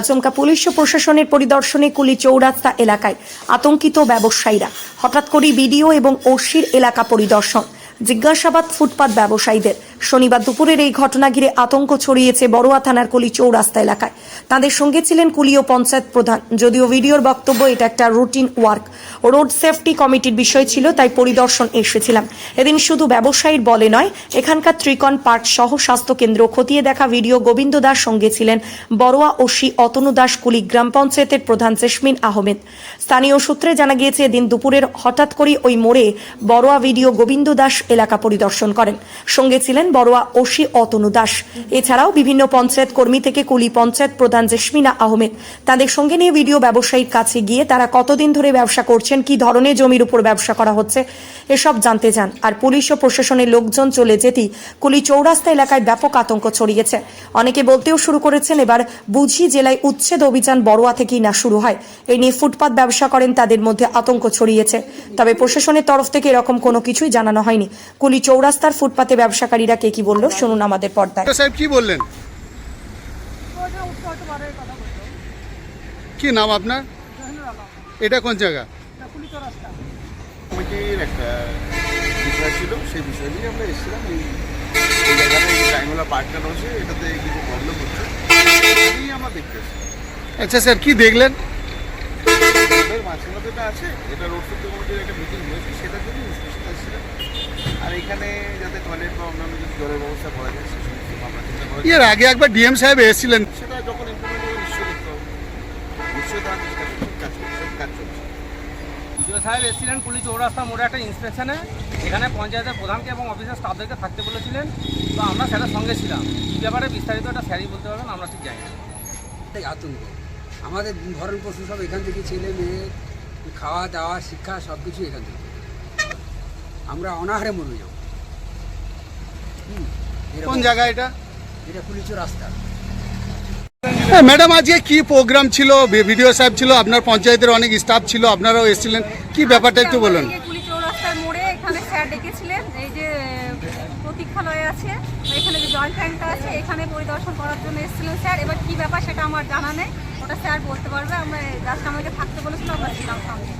আচমকা পুলিশ ও প্রশাসনের পরিদর্শনে কুলি চৌরাস্তা এলাকায় আতঙ্কিত ব্যবসায়ীরা। হঠাৎ করে বিডিও এবং ওসির এলাকা পরিদর্শন। জিজ্ঞাসাবাদ ফুটপাত ব্যবসায়ীদের। শনিবার দুপুরের এই ঘটনা ঘিরে আতঙ্ক ছড়িয়েছে বড়ুয়া থানার কুলি চৌরাস্তা এলাকায়। তাদের সঙ্গে ছিলেন কুলীয় পঞ্চায়েত প্রধান। যদিও ভিডিওর বক্তব্য এটা একটা রুটিন ওয়ার্ক। রোড সেফটি কমিটির বিষয় ছিল, তাই পরিদর্শন এসেছিলাম। এদিন শুধু ব্যবসায়ীর বলে নয়, এখানকার ত্রিকন পার্ক সহ স্বাস্থ্য কেন্দ্র খতিয়ে দেখা ভিডিও গোবিন্দ দাস সঙ্গে ছিলেন বড়ুয়া ওসি অতনু দাস কুলি, গ্রাম পঞ্চায়েতের প্রধান জেসমিন আহমেদ। স্থানীয় সূত্রে জানা গিয়েছে, এদিন দুপুরের হঠাৎ করে ওই মোড়ে বড়ুয়া ভিডিও গোবিন্দ দাস এলাকা পরিদর্শন করেন। সঙ্গে ছিলেন বড়ুয়া ওসি অতনু দাস। এছাড়াও বিভিন্ন পঞ্চায়েত কর্মী থেকে কুলি পঞ্চায়েত প্রধান জেসমিনা আহমেদ। তাদের সঙ্গে নিয়ে ভিডিও ব্যবসায়ীর কাছে গিয়ে তারা কতদিন ধরে ব্যবসা করছেন, কি ধরনের জমির উপর ব্যবসা করা হচ্ছে, এসব জানতে চান। আর পুলিশ ও প্রশাসনের লোকজন চলে যেতেই কুলি চৌরাস্তা এলাকায় ব্যাপক আতঙ্ক ছড়িয়েছে। অনেকে বলতেও শুরু করেছেন, এবার বুঝি জেলায় উচ্ছেদ অভিযান বড়ুয়া থেকেই না শুরু হয়। এই নিয়ে ফুটপাত ব্যবসা করেন, তাদের মধ্যে আতঙ্ক ছড়িয়েছে। তবে প্রশাসনের তরফ থেকে এরকম কোনো কিছুই জানানো হয়নি। কুলি চৌরাস্তার ফুটপাতে ব্যবসাকারীরা কে কি বলল শুনুন আমাদের পর্দায়। সাহেব কি বললেন? কি নাম আপনার? এটা কোন জায়গা? এটা পুলিশ রাস্তা কমিটির একটা বিষয় ছিল সেই বিষয় নিয়ে আমরা এসেছিলাম। এই এই জায়গাটা এই টাইমওয়ালা পার্কটা রয়েছে এটাতে কিছু প্রবলেম হচ্ছে। এই আমরা দেখতে আচ্ছা স্যার কি দেখলেন? আছে এটা রোড সেফটি কমিটির একটা মিটিং হয়েছে সেটার জন্য ইনস্পেকশন এখানে যাতে টয়লেট বা অন্যান্য জলের ব্যবস্থা করা যায় সে সমস্ত আমরা চিন্তা করা এর আগে একবার ডিএম সাহেব এসেছিলেন। সেটা যখন ইমপ্লিমেন্ট হবে নিশ্চয়ই দেখতে হবে নিশ্চয়ই তারা চেষ্টা করছে কাজ করছে কাজ চলছে। বিডিও সাহেব এসেছিলেন পুলিশ চৌরাস্তা মোড়ে একটা ইন্সপেকশনে এখানে পঞ্চায়েতের প্রধানকে এবং অফিসের স্টাফদেরকে থাকতে বলেছিলেন। তো আমরা স্যারের সঙ্গে ছিলাম। এই ব্যাপারে বিস্তারিত একটা স্যারই বলতে পারবেন? আমরা ঠিক জানি না। আতঙ্ক। আমাদের ভরণ পোষণ সব এখান থেকে ছেলে মেয়ে খাওয়া দাওয়া শিক্ষা সব কিছু এখান থেকে। আমরা অনাহারে মরে যাব। কোন জায়গা এটা? এটা পুলিশ রাস্তা। হ্যাঁ, ম্যাডাম আজকে কি প্রোগ্রাম ছিল? ভিডিও সাহেব ছিল আপনার পঞ্চায়েতের অনেক স্টাফ ছিল আপনারাও এসেছিলেন। কি ব্যাপারটা একটু বলুন। চৌরাস্তার মোড়ে এখানে স্যার ডেকেছিলেন এই যে প্রতীক্ষালয় আছে এখানে যে জয়েন্ট আছে এখানে পরিদর্শন করার জন্য এসেছিলেন স্যার। এবার কি ব্যাপার সেটা আমার জানা নেই ওটা স্যার বলতে পারবে। আমরা জাস্ট আমাকে থাকতে বলেছিল আমরা ছিলাম সামনে।